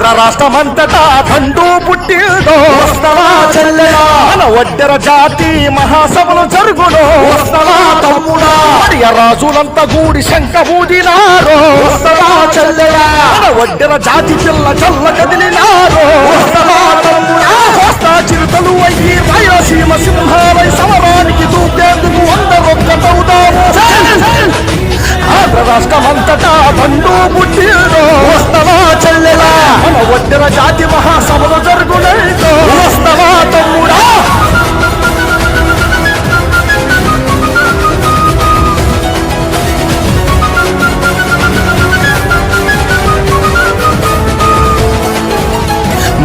ఆంధ్ర రాష్ట్రమంతటా పుట్టిందో. వస్తవా చెల్లెలా మన ఒడ్డెర జాతి మహాసభలు జరుగును. వస్తవా తమ్ముడా? మరియ రాజులంతా గూడి శంఖ ఊదినారో. మన ఒడ్డెర జాతి పిల్ల చల్ల కదిలినారో. చిరుతలు అయ్యి రాయలసీమ సింహాలై సమరానికి దూకేందుకు అందరొక్కటవుతాము ఆంధ్ర రాష్ట్రమంతటా బండు వస్తవా చెల్లెలా? మన ఒడ్డెర జాతి మహాసభలు జరుగునైతో. వస్తవా తమ్ముడా.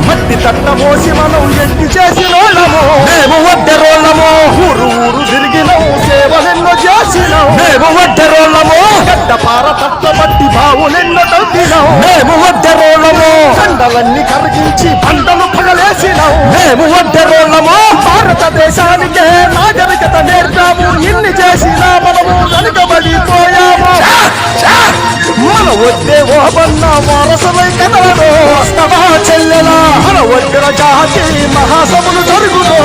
మట్టి తట్ట మోసి మనం ఎంటి చేసినోళ్ళము మేము సేవలెన్నో చేసినాం మేము వడ్డెరోళ్ళము గడ్డ పార తట్ట బట్టి బావులెన్నో తవ్వినాం మేము వడ్డెరోళ్ళము కండలన్నీ కరిగించి పంటలు పగలేసినాం మేము వడ్డెరోళ్ళము భారతదేశానికే నాగరికత నేర్పాము. ఇన్ని చేసినా మనము వెనుకబడిపోయాము. మన వద్దే ఓబన్న వారసులై కదలడు వస్తవా చెల్లెలా? మన వడ్డెర జాతి మహాసభలు జరుగును.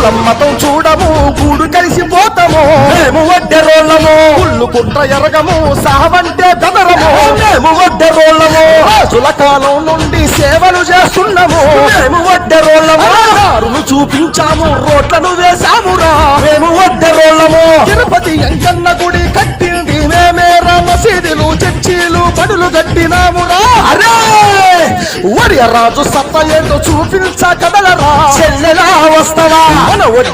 కులం మతం చూడము గూడు కలిసిపోతాము మేము వడ్డెరోళ్ళము కుళ్ళు కుట్ర ఎరగము సావంటే బెదరము మేము వడ్డెరోళ్ళము రాజుల కాలం నుండి సేవలు చేస్తున్నాము. మేము వడ్డెరోళ్ళము దారులు చూపించాము రోడ్లను వేశామురా మేము వడ్డెరోళ్ళము తిరుపతి ఎంకన్న గుడి కట్టింది. మేమేరా మసీదులు చర్చీలు పడులు కట్టినా వడియ రాజు సత్త ఏంటో చూపించ కదలరా చెల్లెలా వస్తావా? మన ఒడ్డె